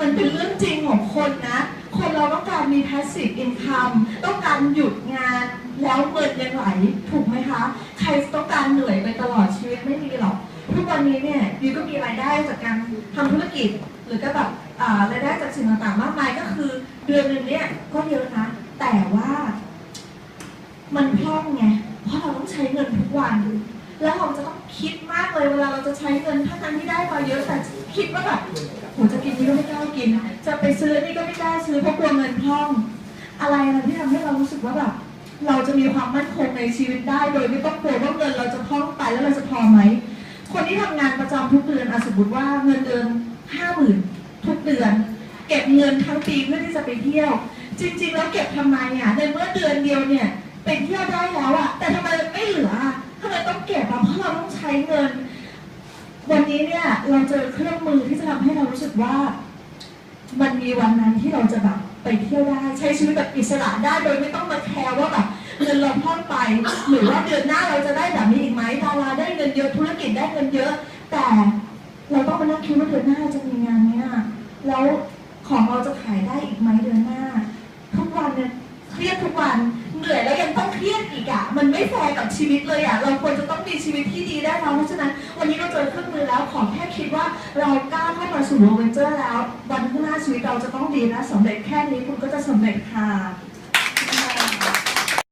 มันเป็นเรื่องจริงของคนนะ คนเราต้องการมี passive income ต้องการหยุดงานแล้วเงินยังไหลถูกไหมคะ ใครต้องการเหนื่อยไปตลอดชีวิตไม่มีหรอก ทุกวันนี้เนี่ยยูก็มีรายได้จากการทำธุรกิจ หรือก็แบบอ่ารายได้จากสิ่งต่างๆ มากมายก็คือเดือนหนึ่งเนี่ยก็เยอะนะ แต่ว่า มันพร่องไงเพราะเราต้องใช้เงินทุกวัน แล้วเราจะต้องคิดมากเลยเวลาเราจะใช้เงินถ้านั้นที่ได้มาเยอะแต่คิดว่าแบบโหจะกินนี่ก็ไม่กล้ากิน จะไปซื้อนี่ก็ไม่กล้าซื้อเพราะกลัวเงินพร่อง อะไรนะที่ทำให้เรารู้สึกว่าแบบเราจะมีความมั่นคงในชีวิตได้โดยไม่ต้องกลัวว่าเงินเราจะพร่องไปแล้วเราจะพอไหมคนที่ทำงานประจำทุกเดือนอสมมติว่าเงินเดือนห้าหมื่นทุกเดือน เก็บเงินทั้งปีเพื่อที่จะไปเที่ยว จริง ๆ แล้วเก็บทำไมอะในเมื่อเดือนเดียวเนี่ยไปเที่ยวได้แล้วอะแต่ท ใช้เงิน วันนี้เนี่ยเราเจอเครื่องมือที่จะทำให้เรารู้สึกว่า มันมีวันนั้นที่เราจะแบบไปเที่ยวได้ ใช้ชีวิตแบบอิสระได้โดยไม่ต้องมาแคร์ว่าแบบเงินเราพ่องไป หรือว่าเดือนหน้าเราจะได้แบบนี้อีกไหมดาราได้เงินเยอะธุรกิจได้เงินเยอะ แต่เราต้องมานั่งคิดว่าเดือนหน้าจะมีงานเนี้ยแล้วของเราจะขายได้อีกไหมเดือนหน้า ทุกวันเนี่ยเครียดทุกวันเหนื่อยแล้วยังต้องเครียดอีกอะมันไม่แฟร์กับชีวิตเลยอะเราควรจะต้องมี ได้แล้วเพราะฉะนั้นวันนี้เราเจอเครื่องมือแล้วขอแค่คิดว่าเรากล้าเข้ามาสู่โมเวนเจอร์แล้ว วันข้างหน้าชีวิตเราจะต้องดีและสำเร็จแค่นี้คุณก็จะสำเร็จค่ะ